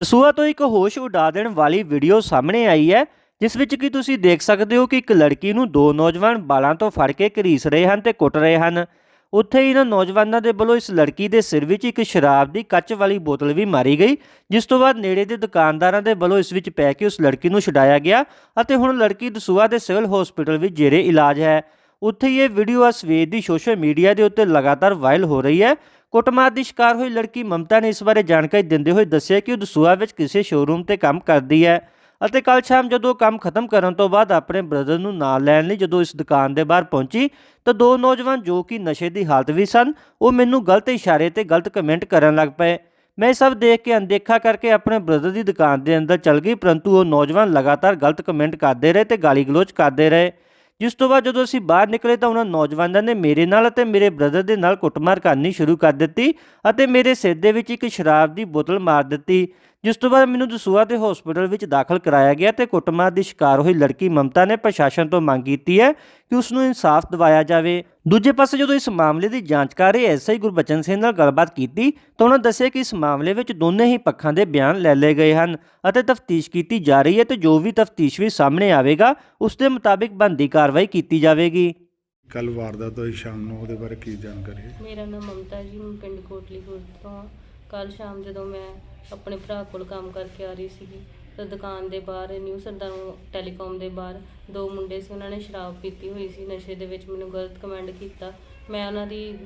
ਦਸੂਆ ਤੋਂ ਇੱਕ ਹੋਸ਼ ਉਡਾ ਦੇਣ ਵਾਲੀ ਵੀਡੀਓ ਸਾਹਮਣੇ ਆਈ ਹੈ, ਜਿਸ ਵਿੱਚ ਕਿ ਤੁਸੀਂ ਦੇਖ ਸਕਦੇ ਹੋ ਕਿ ਇੱਕ ਲੜਕੀ ਨੂੰ ਦੋ ਨੌਜਵਾਨ ਬਾਲਾਂ ਤੋਂ ਫੜ ਕੇ ਘਰੀਸ ਰਹੇ ਹਨ ਤੇ ਕੁੱਟ ਰਹੇ ਹਨ। ਉੱਥੇ ਹੀ ਇਹਨਾਂ ਨੌਜਵਾਨਾਂ ਦੇ ਵੱਲੋਂ ਇਸ ਲੜਕੀ ਦੇ ਸਿਰ ਵਿੱਚ ਇੱਕ ਸ਼ਰਾਬ ਦੀ ਕੱਚ ਵਾਲੀ ਬੋਤਲ ਵੀ ਮਾਰੀ ਗਈ, ਜਿਸ ਤੋਂ ਬਾਅਦ ਨੇੜੇ ਦੇ ਦੁਕਾਨਦਾਰਾਂ ਦੇ ਵੱਲੋਂ ਇਸ ਵਿੱਚ ਪੈ ਕੇ ਉਸ ਲੜਕੀ ਨੂੰ ਛੁਡਾਇਆ ਗਿਆ ਅਤੇ ਹੁਣ ਲੜਕੀ ਦਸੂਆ ਦੇ ਸਿਵਲ ਹਸਪੀਟਲ ਵਿੱਚ ਜੇਰੇ ਇਲਾਜ ਹੈ। ਉੱਥੇ ਇਹ ਵੀਡੀਓ ਆ ਸਵੇਰ ਦੀ ਸੋਸ਼ਲ ਮੀਡੀਆ ਦੇ ਉੱਤੇ ਲਗਾਤਾਰ ਵਾਇਰਲ ਹੋ ਰਹੀ ਹੈ। ਕੁੱਟਮਾਰ ਦੀ ਸ਼ਿਕਾਰ ਹੋਈ ਲੜਕੀ ਮਮਤਾ ਨੇ ਇਸ ਬਾਰੇ ਜਾਣਕਾਰੀ ਦਿੰਦੇ ਹੋਏ ਦੱਸਿਆ ਕਿ ਉਹ ਦਸੂਆ ਵਿੱਚ ਕਿਸੇ ਸ਼ੋਰੂਮ ਤੇ ਕੰਮ ਕਰਦੀ ਹੈ ਅਤੇ ਕੱਲ ਸ਼ਾਮ ਜਦੋਂ ਕੰਮ ਖਤਮ ਕਰਨ ਤੋਂ ਬਾਅਦ ਆਪਣੇ ਬ੍ਰਦਰ ਨੂੰ ਨਾਲ ਲੈਣ ਲਈ ਜਦੋਂ ਇਸ ਦੁਕਾਨ ਦੇ ਬਾਹਰ ਪਹੁੰਚੀ, ਤਾਂ ਦੋ ਨੌਜਵਾਨ ਜੋ ਕਿ ਨਸ਼ੇ ਦੀ ਹਾਲਤ ਵਿੱਚ ਸਨ, ਉਹ ਮੈਨੂੰ ਗਲਤ ਇਸ਼ਾਰੇ ਤੇ ਗਲਤ ਕਮੈਂਟ ਕਰਨ ਲੱਗ ਪਏ। ਮੈਂ ਸਭ ਦੇਖ ਕੇ ਅਣਦੇਖਾ ਕਰਕੇ ਆਪਣੇ ਬ੍ਰਦਰ ਦੀ ਦੁਕਾਨ ਦੇ ਅੰਦਰ ਚਲ ਗਈ, ਪਰੰਤੂ ਉਹ ਨੌਜਵਾਨ ਲਗਾਤਾਰ ਗਲਤ ਕਮੈਂਟ ਕਰਦੇ ਰਹੇ ਤੇ ਗਾਲੀ ਗਲੋਚ ਕਰਦੇ ਰਹੇ। ਜਿਸ ਤੋਂ ਬਾਅਦ ਜਦੋਂ ਅਸੀਂ ਬਾਹਰ ਨਿਕਲੇ ਤਾਂ ਉਹਨਾਂ ਨੌਜਵਾਨਾਂ ਨੇ ਮੇਰੇ ਨਾਲ ਅਤੇ ਮੇਰੇ ਬ੍ਰਦਰ ਦੇ ਨਾਲ ਕੁੱਟਮਾਰ ਕਰਨੀ ਸ਼ੁਰੂ ਕਰ ਦਿੱਤੀ ਅਤੇ ਮੇਰੇ ਸਿਰ ਦੇ ਵਿੱਚ ਇੱਕ ਸ਼ਰਾਬ ਦੀ ਬੋਤਲ ਮਾਰ ਦਿੱਤੀ। ਜਿਸ ਤੋਂ ਬਾਅਦ ਮੈਨੂੰ ਦਸੂਹਾ ਦੇ ਹਸਪੀਟਲ ਵਿੱਚ ਦਾਖਲ ਕਰਾਇਆ ਗਿਆ ਤੇ ਕੁੱਟਮਾਰ ਦੀ ਸ਼ਿਕਾਰ ਹੋਈ ਲੜਕੀ ਮਮਤਾ ਨੇ ਪ੍ਰਸ਼ਾਸਨ ਤੋਂ ਮੰਗ ਕੀਤੀ ਹੈ ਕਿ ਉਸ ਨੂੰ ਇਨਸਾਫ ਦਿਵਾਇਆ ਜਾਵੇ। ਦੂਜੇ ਪਾਸੇ ਜਦੋਂ ਇਸ ਮਾਮਲੇ ਦੀ ਜਾਂਚ ਕਰ ਰਹੇ ਐਸਆਈ ਗੁਰਬਚਨ ਸਿੰਘ ਨਾਲ ਗੱਲਬਾਤ ਕੀਤੀ ਤਾਂ ਉਹਨਾਂ ਦੱਸਿਆ ਕਿ ਇਸ ਮਾਮਲੇ ਵਿੱਚ ਦੋਨੇ ਹੀ ਪੱਖਾਂ ਦੇ ਬਿਆਨ ਲੈ ਲਏ ਗਏ ਹਨ ਅਤੇ ਤਫਤੀਸ਼ ਕੀਤੀ ਜਾ ਰਹੀ ਹੈ ਤੇ ਜੋ ਵੀ ਤਫਤੀਸ਼ ਵਿੱਚ ਸਾਹਮਣੇ ਆਵੇਗਾ ਉਸ ਦੇ ਮੁਤਾਬਿਕ ਬਣਦੀ ਕਾਰਵਾਈ ਕੀਤੀ ਜਾਵੇਗੀ। ਕੱਲ ਵਾਰਦਾਤ ਹੋਈ ਸ਼ਾਮ ਨੂੰ ਉਹਦੇ ਬਾਰੇ ਕੀ ਜਾਣਕਾਰੀ ਹੈ? ਮੇਰਾ ਨਾਮ ਮਮਤਾ ਜੀ ਮੈਂ ਪਿੰਡ ਕੋਟਲੀ ਤੋਂ ਕੱਲ ਸ਼ਾਮ ਜਦੋਂ ਮੈਂ ਆਪਣੇ ਭਰਾ ਕੋਲ ਕੰਮ ਕਰਕੇ ਆ ਰਹੀ ਸੀਗੀ। ਤਾਂ ਦੁਕਾਨ ਦੇ ਬਾਹਰ, ਨਿਊ ਸਰਦਾਰ ਟੈਲੀਕਾਮ ਦੇ ਬਾਹਰ ਦੋ ਮੁੰਡੇ ਸੀ, ਉਹਨਾਂ ਨੇ ਸ਼ਰਾਬ ਪੀਤੀ ਹੋਈ ਸੀ ਨਸ਼ੇ ਦੇ ਵਿੱਚ, ਮੈਨੂੰ ਗਲਤ ਕਮੈਂਟ ਕੀਤਾ। ਮੈਂ ਉਹਨਾਂ ਦੀ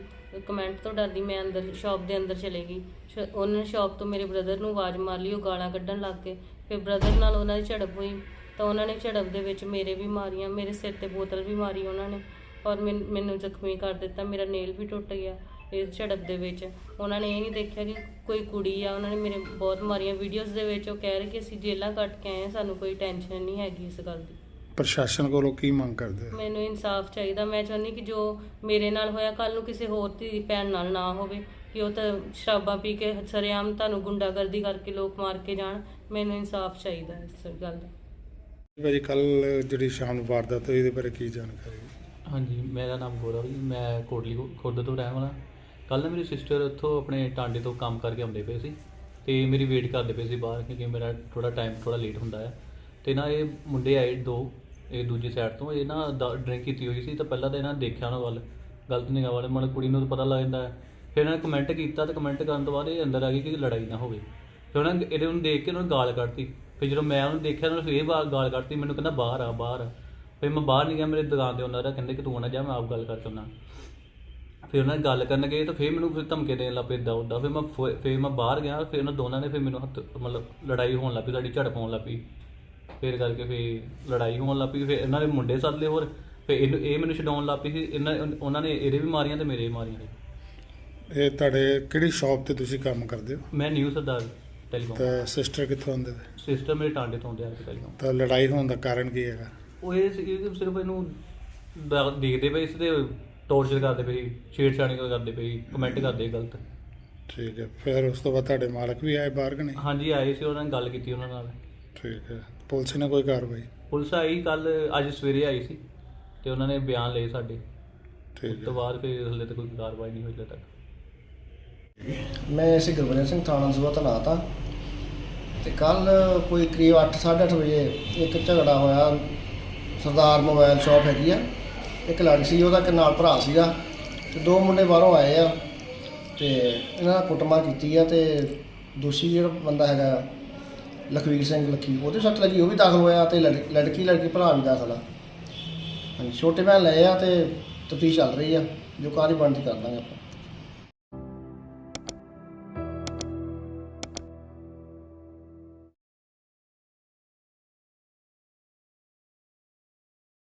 ਕਮੈਂਟ ਤੋਂ ਡਰਦੀ, ਮੈਂ ਅੰਦਰ ਸ਼ਾਪ ਦੇ ਅੰਦਰ ਚਲੇ ਗਈ। ਸ਼- ਉਹਨਾਂ ਨੇ ਸ਼ਾਪ ਤੋਂ ਮੇਰੇ ਬ੍ਰਦਰ ਨੂੰ ਆਵਾਜ਼ ਮਾਰ ਲਈ, ਉਹ ਗਾਲਾਂ ਕੱਢਣ ਲੱਗ ਗਏ। ਫਿਰ ਬ੍ਰਦਰ ਨਾਲ ਉਹਨਾਂ ਦੀ ਝੜਪ ਹੋਈ, ਤਾਂ ਉਹਨਾਂ ਨੇ ਝੜਪ ਦੇ ਵਿੱਚ ਮੇਰੇ ਵੀ ਮਾਰੀਆਂ, ਮੇਰੇ ਸਿਰ ਤੇ ਬੋਤਲ ਵੀ ਮਾਰੀ ਉਹਨਾਂ ਨੇ। ਔਰ ਮੈਨ- ਮੈਨੂੰ ਜ਼ਖਮੀ ਕਰ ਦਿੱਤਾ, ਮੇਰਾ ਨੇਲ ਵੀ ਟੁੱਟ ਗਿਆ। ਇਸ ਝੜਪ ਦੇ ਵਿੱਚ। ਉਹਨਾਂ ਨੇ ਇਹ ਨਹੀਂ ਦੇਖਿਆ ਕਿ ਕੋਈ ਕੁੜੀ ਆ ਉਹਨਾਂ ਨੇ ਮੇਰੇ ਬਹੁਤ ਮਾਰੀਆਂ ਵੀਡੀਓਜ਼ ਦੇ ਵਿੱਚ। ਉਹ ਕਹਿ ਰਹੇ ਕਿ ਅਸੀਂ ਜੇਲਾਂ ਕੱਟ ਕੇ ਆਏ ਹਾਂ ਸਾਨੂੰ ਕੋਈ ਟੈਨਸ਼ਨ ਨਹੀਂ ਹੈਗੀ ਇਸ ਗੱਲ ਦੀ। ਪ੍ਰਸ਼ਾਸਨ ਕੋਲੋਂ ਕੀ ਮੰਗ ਕਰਦੇ ਹੋ? ਮੈਨੂੰ ਇਨਸਾਫ ਚਾਹੀਦਾ। ਮੈਂ ਚਾਹੁੰਦੀ ਕਿ ਜੋ ਮੇਰੇ ਨਾਲ ਹੋਇਆ ਕੱਲ ਨੂੰ ਕਿਸੇ ਹੋਰ ਧੀ ਭੈਣ ਨਾਲ ਨਾ ਹੋਵੇ ਕਿ ਉਹ ਤਾਂ ਸ਼ਰਾਬਾਂ ਪੀ ਕੇ ਸਰੇਆਮ ਤੁਹਾਨੂੰ ਗੁੰਡਾਗਰਦੀ ਕਰਕੇ ਲੋਕ ਮਾਰ ਕੇ ਜਾਣ। ਮੈਨੂੰ ਇਨਸਾਫ ਚਾਹੀਦਾ ਇਸ ਗੱਲ ਦਾ। ਭਾਜੀ ਕੱਲ ਜਿਹੜੀ ਸ਼ਾਮ ਨੂੰ ਵਾਰਦਾਤ ਹੋਈ ਇਹਦੇ ਬਾਰੇ ਕੀ ਜਾਣਕਾਰੀ? ਹੈ? ਹਾਂਜੀ ਮੇਰਾ ਨਾਮ ਗੌਰਵ ਜੀ। ਮੈਂ ਕੋਟਲੀ ਖੁਰਦ ਤੋਂ ਰਹਿਣ ਵਾਲਾ। ਕੱਲ ਨਾ ਮੇਰੀ ਸਿਸਟਰ ਉੱਥੋਂ ਆਪਣੇ ਟਾਂਡੇ ਤੋਂ ਕੰਮ ਕਰਕੇ ਆਉਂਦੇ ਪਏ ਸੀ ਤੇ ਮੇਰੀ ਵੇਟ ਕਰਦੇ ਪਏ ਸੀ ਬਾਹਰ ਕਿਉਂਕਿ ਮੇਰਾ ਥੋੜਾ ਟਾਈਮ ਥੋੜਾ ਲੇਟ ਹੁੰਦਾ ਹੈ। ਤੇ ਨਾ ਇਹ ਮੁੰਡੇ ਆਏ ਦੋ, ਇਹ ਦੂਜੀ ਸਾਈਡ ਤੋਂ, ਇਹ ਨਾ ਡਰਿੰਕ ਕੀਤੀ ਹੋਈ ਸੀ ਤਾਂ ਪਹਿਲਾਂ ਤਾਂ ਇਹਨਾਂ ਦੇਖਿਆ ਉਹਨਾਂ ਵੱਲ, ਗਲਤ ਨਿਗਾਹ ਵਾਲੇ ਮਨ ਕੁੜੀ ਨੂੰ ਤਾਂ ਪਤਾ ਲੱਗ ਜਾਂਦਾ ਹੈ। ਫਿਰ ਇਹਨਾਂ ਨੇ ਕਮੈਂਟ ਕੀਤਾ ਤੇ ਕਮੈਂਟ ਕਰਨ ਤੋਂ ਬਾਅਦ ਇਹ ਅੰਦਰ ਆ ਗਈ ਕਿ ਲੜਾਈ ਨਾ ਹੋਵੇ। ਫਿਰ ਉਹਨਾਂ ਨੇ ਇਹਦੇ ਨੂੰ ਦੇਖ ਕੇ ਉਹਨਾਂ ਨੂੰ ਗਾਲ ਕੱਢਤੀ। ਫਿਰ ਜਦੋਂ ਮੈਂ ਉਹਨੂੰ ਦੇਖਿਆ, ਉਹਨਾਂ ਨੇ ਫਿਰ ਬਾਹਰ ਗਾਲ ਕੱਢਤੀ, ਮੈਨੂੰ ਕਹਿੰਦਾ, ਬਾਹਰ ਆ ਬਾਹਰ ਆ। ਫਿਰ ਮੈਂ ਬਾਹਰ ਨਹੀਂ ਗਿਆ ਮੇਰੇ ਦੁਕਾਨ ਤੇ ਉਹਨਾਂ ਦਾ ਕਹਿੰਦੇ ਕਿ ਤੂੰ ਨਾ ਜਾ ਮੈਂ ਆਪ ਗੱਲ ਕਰ ਚਾਹੁੰਦਾ ਫਿਰ ਉਹਨਾਂ ਨੇ ਗੱਲ ਕਰਨ ਗਏ ਤਾਂ ਫਿਰ ਮੈਨੂੰ ਫਿਰ ਧਮਕੇ ਦੇਣ ਲੱਗ ਪਏ ਏਦਾਂ ਉੱਦਾਂ ਫਿਰ ਮੈਂ ਫ- ਫਿਰ ਮੈਂ ਬਾਹਰ ਗਿਆ ਫਿਰ ਉਹਨਾਂ ਦੋਨਾਂ ਨੇ ਫਿਰ ਮੈਨੂੰ ਹੱਥ ਮਤਲਬ ਲੜਾਈ ਹੋਣ ਲੱਗ ਪਈ ਸਾਡੀ ਝੜਪ ਹੋਣ ਲੱਗ ਪਈ। ਫਿਰ ਕਰਕੇ ਫਿਰ ਲੜਾਈ ਹੋਣ ਲੱਗ ਪਈ ਫਿਰ ਇਹਨਾਂ ਦੇ ਮੁੰਡੇ ਸੱਦ ਲਏ ਹੋਰ। ਫਿਰ ਇਹਨੂੰ ਇਹ ਮੈਨੂੰ ਛਡਾਉਣ ਲੱਗ ਪਈ ਸੀ ਇਹਨਾਂ ਉਹਨਾਂ ਨੇ ਇਹਦੇ ਵੀ ਮਾਰੀਆਂ ਤੇ ਮੇਰੇ ਵੀ ਮਾਰੀਆਂ ਇਹ ਤੁਹਾਡੇ ਕਿਹੜੀ ਸ਼ਾਪ ਤੇ ਤੁਸੀਂ ਕੰਮ ਕਰਦੇ ਹੋ? ਮੈਂ ਨਿਊ ਸਰਦਾਰ ਟੈਲੀਕਾਮ। ਤਾਂ ਸਿਸਟਰ ਕਿੱਥੋਂ ਆਉਂਦੇ ਨੇ? ਸਿਸਟਮ ਮੇਰੇ ਟਾਂਡੇ ਤੋਂ ਆਉਂਦੇ ਆ ਟੈਲੀਕਾਮ। ਤਾਂ ਲੜਾਈ ਹੋਣ ਦਾ ਕਾਰਨ ਕੀ ਹੈਗਾ? ਉਹ ਇਹ ਸੀ ਕਿ ਸਿਰਫ ਇਹਨੂੰ ਦ- ਦੇਖਦੇ ਪਏ ਸੀ ਤੇ ਟੌਰਚਰ ਕਰਦੇ ਪਏ ਛੇੜਛਾਣੀ ਕਰਦੇ ਪਏ ਕਮੈਂਟ ਕਰਦੇ ਗਲਤ। ਠੀਕ ਹੈ ਫਿਰ ਉਸ ਤੋਂ ਬਾਅਦ ਤੁਹਾਡੇ ਮਾਲਕ ਵੀ ਆਏ ਬਾਹਰ ਕਿ ਨਹੀਂ? ਹਾਂਜੀ ਆਏ ਸੀ ਉਹਨਾਂ ਨੇ ਗੱਲ ਕੀਤੀ ਉਹਨਾਂ ਨਾਲ। ਠੀਕ ਹੈ ਪੁਲਿਸ ਨੇ ਕੋਈ ਕਾਰਵਾਈ? ਪੁਲਿਸ ਆਈ ਕੱਲ ਅੱਜ ਸਵੇਰੇ ਆਈ ਸੀ ਤੇ ਉਹਨਾਂ ਨੇ ਬਿਆਨ ਲਏ ਸਾਡੇ। ਉਸ ਠੀਕ ਤੋਂ ਹੈ ਬਾਅਦ ਫਿਰ ਹਲੇ ਤੱਕ ਕੋਈ ਕਾਰਵਾਈ ਨਹੀਂ ਹੋਈ ਹਲੇ ਤੱਕ। ਮੈਂ ਇਸੇ ਗੁਰਬਚਨ ਸਿੰਘ ਥਾਣਾ ਸੁਬਾ ਤਲਾਤਾ ਤੇ ਕੱਲ ਕੋਈ ਕਰੀਬ 8:30 ਵਜੇ ਇੱਕ ਝਗੜਾ ਹੋਇਆ ਸਰਦਾਰ ਮੋਬਾਈਲ ਸ਼ਾਪ ਹੈਗੀ ਆ। ਇੱਕ ਲੜਕੀ ਸੀ, ਉਹਦਾ ਇੱਕ ਨਾਲ ਭਰਾ ਸੀਗਾ ਤੇ ਦੋ ਮੁੰਡੇ ਬਾਹਰੋਂ ਆਏ ਆ ਤੇ ਇਹਨਾਂ ਨਾਲ ਕੁੱਟਮਾਰ ਕੀਤੀ ਆ ਤੇ ਦੋਸ਼ੀ ਜਿਹੜਾ ਬੰਦਾ ਹੈਗਾ ਲਖਵੀਰ ਸਿੰਘ ਲੱਖੀ ਉਹਦੇ ਸੱਟ ਲੱਗੀ, ਉਹ ਵੀ ਦਾਖਲ ਹੋਇਆ ਤੇ ਲੜ- ਲੜਕੀ ਲੜਕੀ ਭਰਾ ਵੀ ਦਾਖਲ ਆ। ਹਾਂਜੀ, ਛੋਟੇ ਭੈਣ ਲਏ ਆ ਤੇ ਤਫਤੀਸ਼ ਚੱਲ ਰਹੀ ਆ, ਜੋ ਕਾਹਦੀ ਬਣਦੀ ਕਰ ਦਾਂਗੇ ਆਪਾਂ।